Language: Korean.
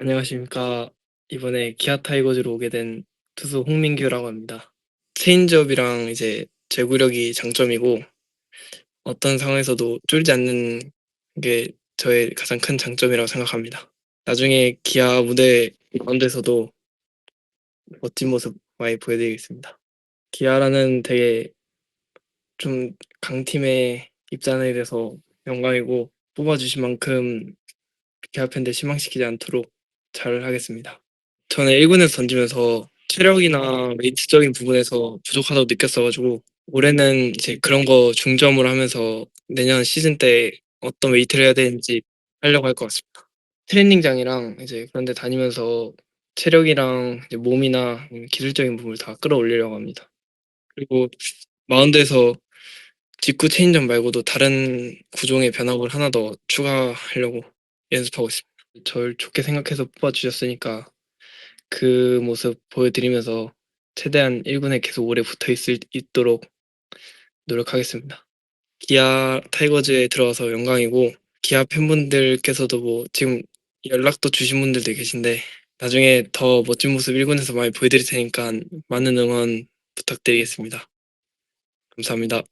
안녕하십니까. 이번에 기아 타이거즈로 오게 된 투수 홍민규라고 합니다. 체인지업이랑 이제 제구력이 장점이고 어떤 상황에서도 쫄지 않는 게 저의 가장 큰 장점이라고 생각합니다. 나중에 기아 무대 가운데서도 멋진 모습 많이 보여드리겠습니다. 기아라는 되게 좀 강팀에 입단하게 돼서 영광이고 뽑아주신 만큼 기아 팬들 실망시키지 않도록 잘 하겠습니다. 저는 1군에서 던지면서 체력이나 웨이트적인 부분에서 부족하다고 느꼈어 가지고 올해는 이제 그런 거 중점으로 하면서 내년 시즌 때 어떤 웨이트를 해야 되는지 하려고 할 것 같습니다. 트레이닝장이랑 이제 그런 데 다니면서 체력이랑 이제 몸이나 음 기술적인 부분을 다 끌어올리려고 합니다. 그리고 마운드에서 직구 체인지업 말고도 다른 구종의 변화구를 하나 더 추가하려고 연습하고 있습니다. 절 좋게 생각해서 뽑아 주셨으니까 그 모습 보여드리면서 최대한 1군에 계속 오래 붙어 있을 있도록 노력하겠습니다. 기아 타이거즈에 들어와서 영광이고 기아 팬분들께서도 뭐 지금 연락도 주신 분들도 계신데 나중에 더 멋진 모습 1군에서 많이 보여드릴 테니까 많은 응원 부탁드리겠습니다. 감사합니다.